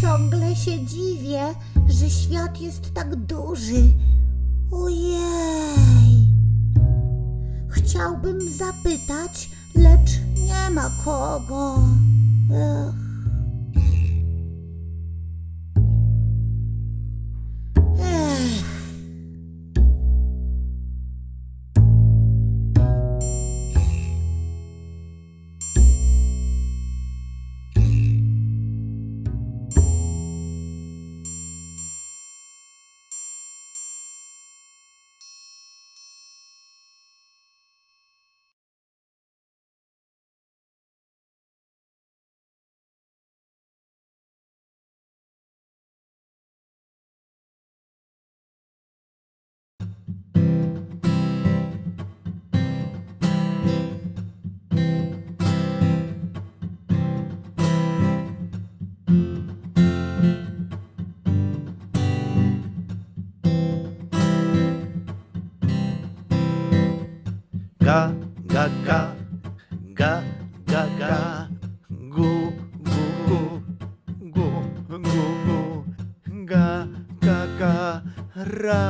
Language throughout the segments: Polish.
Ciągle się dziwię, że świat jest tak duży. Ojej. Chciałbym zapytać, lecz nie ma kogo. Ech. Ga, ga, ga, ga, ga, ga, gu, gu, gu, gu, gu, ga, ga, ga, ra,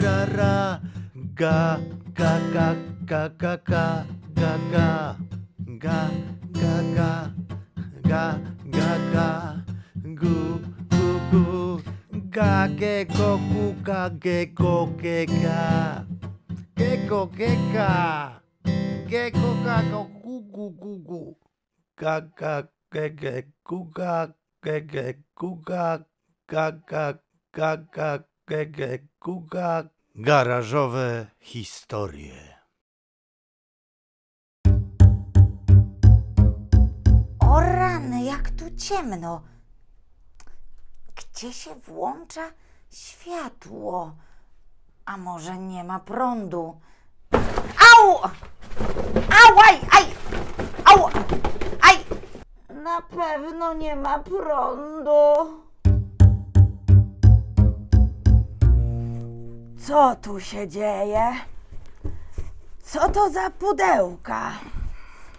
ra, ra, ga, ga, ga, ga, ga, ga, ga, ga, ga, ga, ga, ga, ga, ga, gu, gu, gu, ga, ge, go, gu, ga, ge, go, ge, ga. Gecko, gecka. Gecko, gecko, gu, gu, gu, gu. Gaga, gege, guga, gege, guga, gaga, gaga, gege, guga. Garażowe historie. O rany, jak tu ciemno. Gdzie się włącza światło? A może nie ma prądu? Au! Au, aj, aj! Au! Aj! Na pewno nie ma prądu. Co tu się dzieje? Co to za pudełka?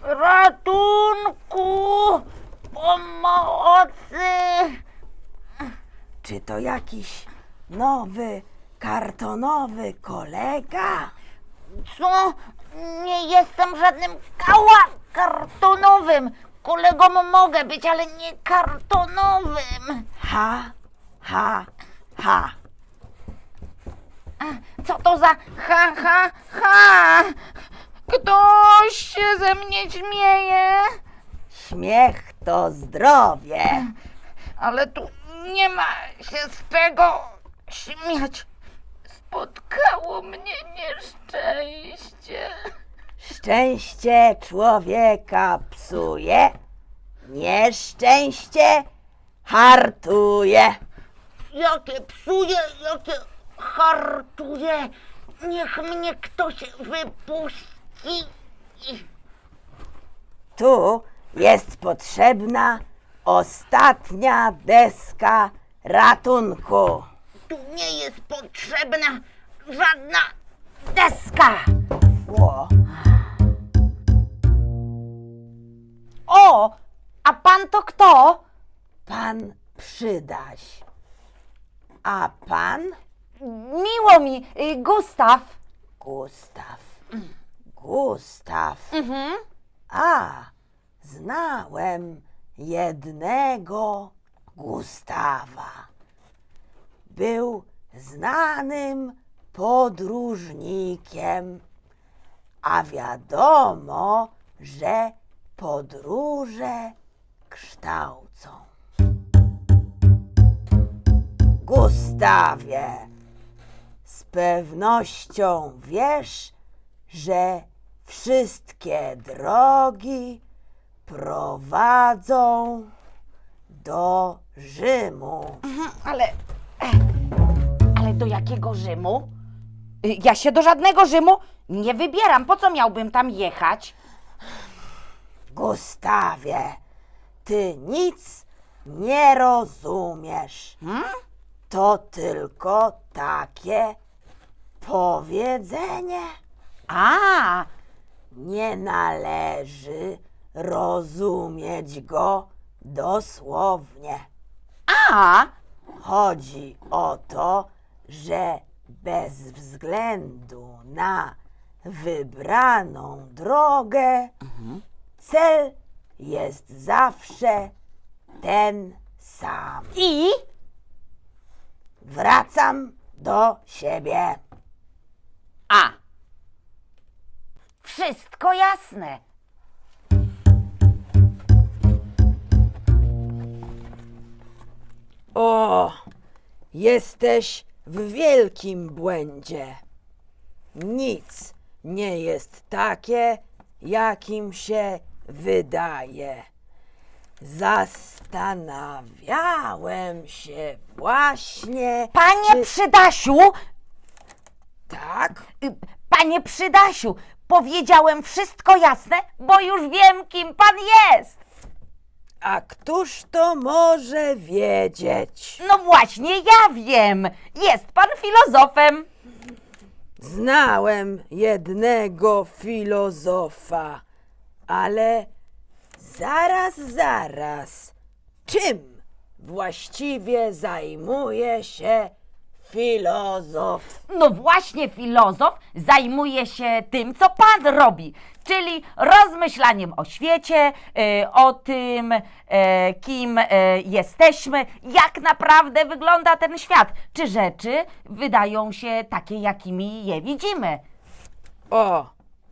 Ratunku! Pomocy! Czy to jakiś nowy, kartonowy kolega? Co? Nie jestem żadnym kała kartonowym. Kolegą mogę być, ale nie kartonowym. Ha, ha, ha. Co to za ha, ha, ha? Ktoś się ze mnie śmieje, Śmiech to zdrowie. ale tu nie ma się z czego śmiać. Spotkało mnie nieszczęście. Szczęście człowieka psuje, nieszczęście hartuje. Jakie psuje, jakie hartuje. Niech mnie ktoś wypuści. Tu jest potrzebna ostatnia deska ratunku. Tu nie jest potrzebna żadna deska. Ło. O, a pan to kto? Pan przydaś. A pan Miło mi, y, Gustaw. Gustaw. Gustaw. Mhm. A, znałem jednego Gustawa. Był znanym podróżnikiem, a wiadomo, że podróże kształcą. Gustawie, z pewnością wiesz, że wszystkie drogi prowadzą do Rzymu. Ale, ale do jakiego Rzymu? Y, Ja się do żadnego Rzymu nie wybieram. Po co miałbym tam jechać? Gustawie, ty nic nie rozumiesz. To tylko takie powiedzenie. A, Nie należy rozumieć go dosłownie. A, Chodzi o to, że bez względu na wybraną drogę, cel jest zawsze ten sam. i Wracam do siebie. A. Wszystko jasne. O, jesteś w wielkim błędzie. Nic nie jest takie, jakim się wydaje. Zastanawiałem się właśnie. Panie czy... Przydasiu, Tak? y, panie Przydasiu, powiedziałem wszystko jasne, bo już wiem, kim pan jest. A któż to może wiedzieć? No właśnie, ja wiem. Jest pan filozofem. Znałem jednego filozofa, ale zaraz, zaraz. Czym właściwie zajmuje się filozof? No właśnie, filozof zajmuje się tym, co pan robi, czyli rozmyślaniem o świecie, y, o tym, y, kim y, jesteśmy, jak naprawdę wygląda ten świat, czy rzeczy wydają się takie, jakimi je widzimy. O,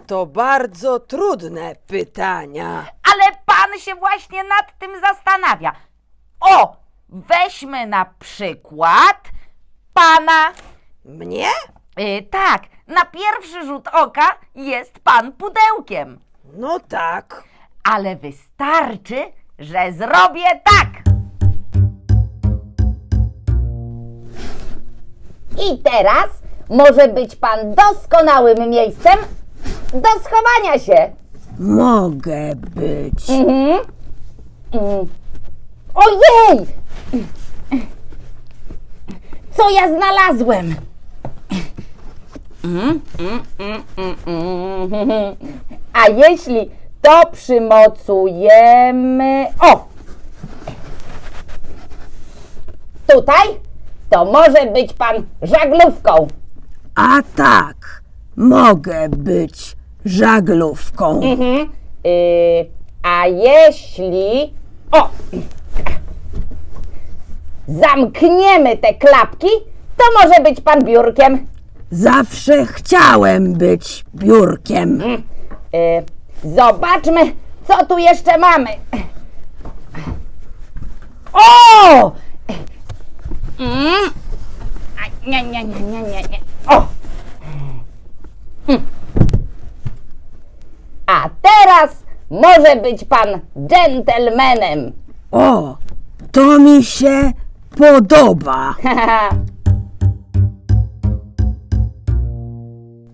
to bardzo trudne pytania. Ale pan się właśnie nad tym zastanawia. O, weźmy na przykład pana. Mnie? Y, tak, na pierwszy rzut oka jest pan pudełkiem. No tak. ale wystarczy, że zrobię tak. I teraz może być pan doskonałym miejscem do schowania się. Mogę być. Mhm. Mm. Ojej! Co ja znalazłem? Mm, mm, mm. A jeśli to przymocujemy. O! Tutaj to może być pan żaglówką. A tak, mogę być żaglówką. Mhm. Y, a jeśli. O! Zamkniemy te klapki, to może być pan biurkiem. Zawsze chciałem być biurkiem. Y, zobaczmy, co tu jeszcze mamy. O! Mm. A, Nie, nie, nie, nie, nie, nie. O! Mm. A teraz może być pan dżentelmenem. O, to mi się podoba.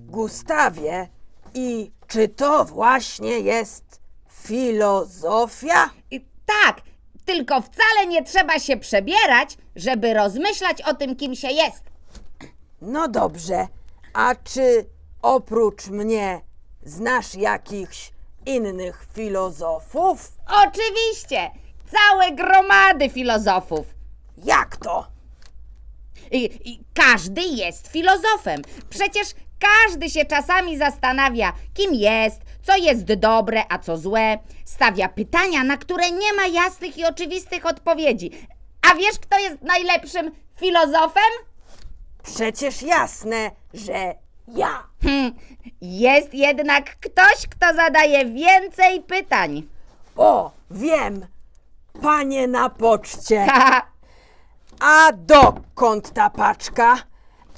Gustawie, i czy to właśnie jest filozofia? I Tak, tylko wcale nie trzeba się przebierać, żeby rozmyślać o tym, kim się jest. No dobrze, a czy oprócz mnie znasz jakichś innych filozofów? Oczywiście, całe gromady filozofów. Jak to? I, I każdy jest filozofem. Przecież każdy się czasami zastanawia, kim jest, co jest dobre, a co złe. Stawia pytania, na które nie ma jasnych i oczywistych odpowiedzi. A wiesz, kto jest najlepszym filozofem? Przecież jasne, że ja. Hmm, jest jednak ktoś, kto zadaje więcej pytań. O, wiem, panie na poczcie. A dokąd ta paczka?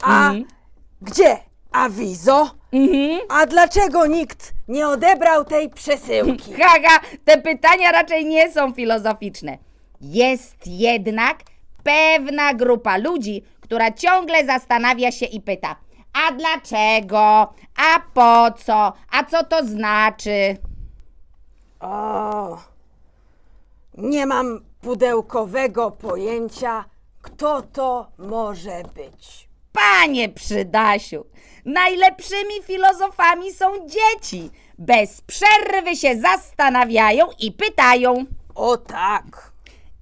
A gdzie awizo? A dlaczego nikt nie odebrał tej przesyłki? Haha, te pytania raczej nie są filozoficzne. Jest jednak pewna grupa ludzi, która ciągle zastanawia się i pyta: A dlaczego? A po co? A co to znaczy? O, nie mam pudełkowego pojęcia, kto to może być. Panie Przydasiu, najlepszymi filozofami są dzieci. Bez przerwy się zastanawiają i pytają. O tak,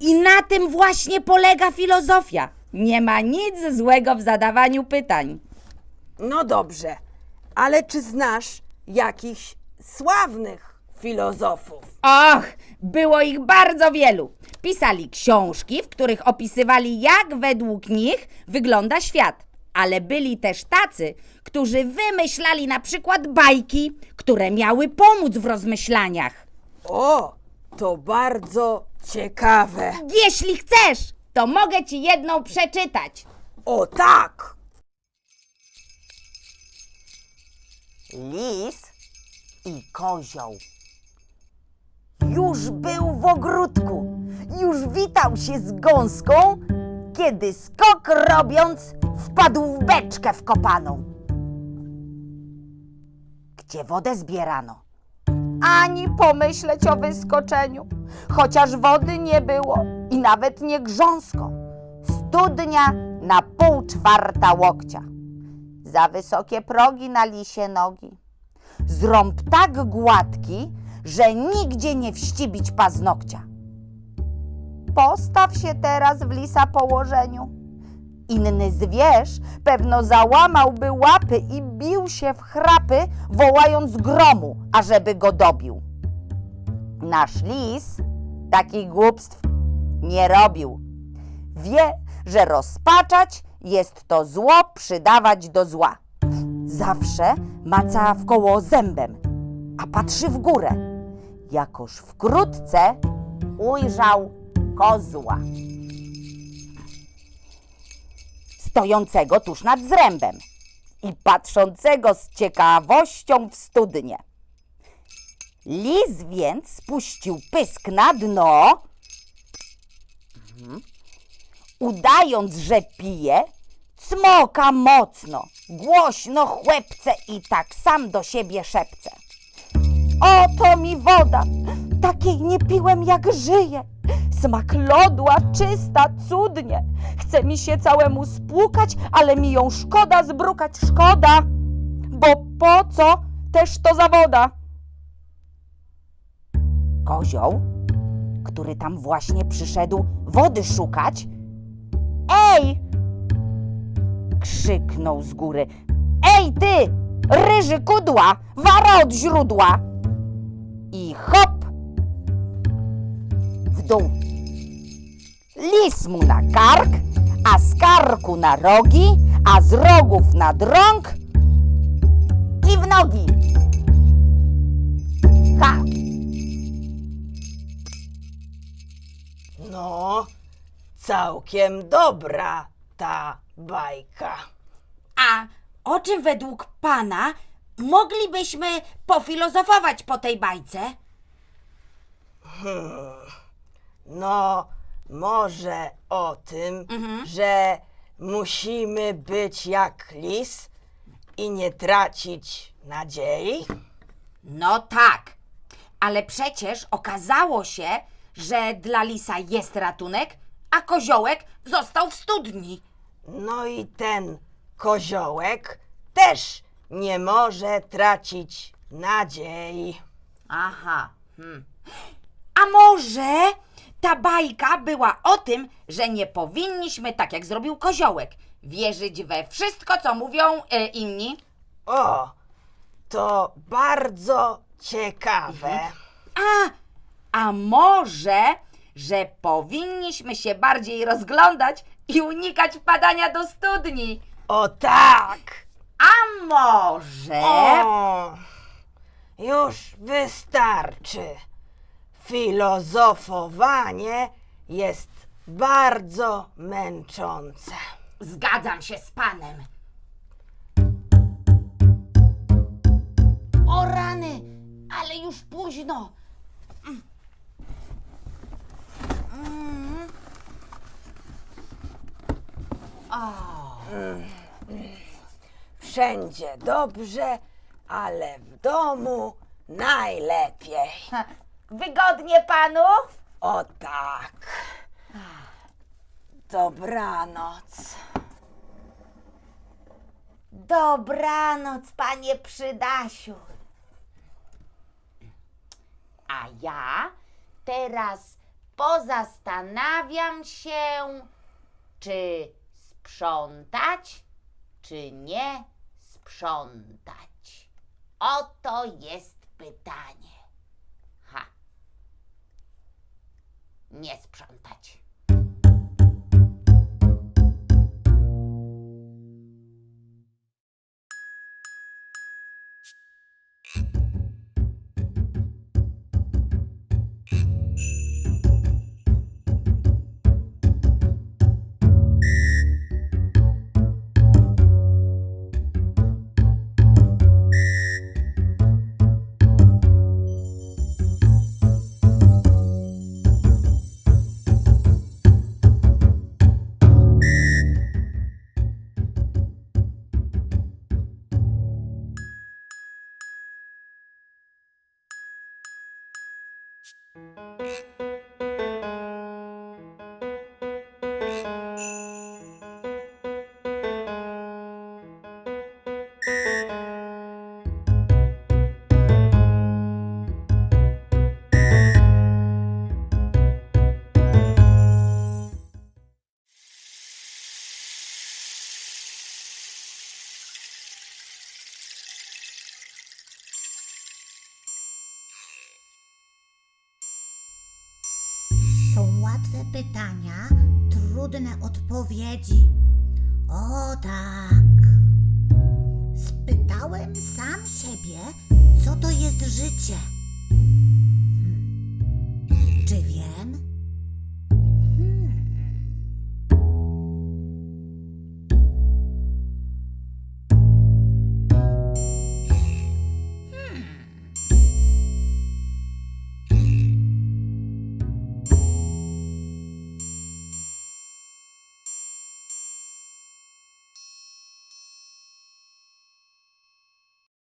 I na tym właśnie polega filozofia. Nie ma nic złego w zadawaniu pytań. No dobrze, ale czy znasz jakichś sławnych filozofów? Och, było ich bardzo wielu. Pisali książki, w których opisywali, jak według nich wygląda świat. Ale byli też tacy, którzy wymyślali na przykład bajki, które miały pomóc w rozmyślaniach. O, to bardzo ciekawe. Jeśli chcesz, to mogę ci jedną przeczytać. O tak! Lis i kozioł. Już był w ogródku, już witał się z gąską, kiedy skok robiąc wpadł w beczkę wkopaną. Gdzie wodę zbierano? Ani pomyśleć o wyskoczeniu, chociaż wody nie było i nawet nie grząsko. Studnia na pół czwarta łokcia. Za wysokie progi na lisie nogi. Zrąb tak gładki, że nigdzie nie wścibić paznokcia. Postaw się teraz w lisa położeniu. Inny zwierz pewno załamałby łapy i bił się w chrapy, wołając gromu, ażeby go dobił. Nasz lis takich głupstw nie robił. Wie, że rozpaczać jest to zło przydawać do zła. Zawsze maca w koło zębem, a patrzy w górę. Jakoż wkrótce ujrzał kozła. Stojącego tuż nad zrębem i patrzącego z ciekawością w studnie. Lis więc spuścił pysk na dno, udając, że pije, cmoka mocno, głośno chłepce i tak sam do siebie szepce. Oto mi woda, takiej nie piłem jak żyję. Smak lodła czysta, cudnie. Chce mi się całemu spłukać, ale mi ją szkoda zbrukać, szkoda. Bo po co też to za woda? Kozioł, który tam właśnie przyszedł wody szukać, Ej! Krzyknął z góry. Ej ty, ryży kudła, wara od źródła! I hop! W dół. Lis mu na kark, a z karku na rogi, a z rogów na drąg i w nogi. Ha! No, całkiem dobra ta bajka. A o czym według pana moglibyśmy pofilozofować po tej bajce? No, może o tym, że musimy być jak lis i nie tracić nadziei? No tak, ale przecież okazało się, że dla lisa jest ratunek, a koziołek został w studni. No i ten koziołek też nie może tracić nadziei. Aha. Hmm. A może ta bajka była o tym, że nie powinniśmy, tak jak zrobił koziołek, wierzyć we wszystko, co mówią e, inni? O, to bardzo ciekawe. A, a może, że powinniśmy się bardziej rozglądać i unikać wpadania do studni? O tak! A może... O, już wystarczy. Filozofowanie jest bardzo męczące. Zgadzam się z panem. O rany, ale już późno. Wszędzie dobrze, ale w domu najlepiej. Wygodnie panu? O tak. Dobranoc. Dobranoc, panie Przydasiu. A ja teraz pozastanawiam się, czy sprzątać, czy nie sprzątać. Oto jest pytanie. Ha. Nie sprzątać. Pytania, trudne odpowiedzi. O tak. Spytałem sam siebie, co to jest życie.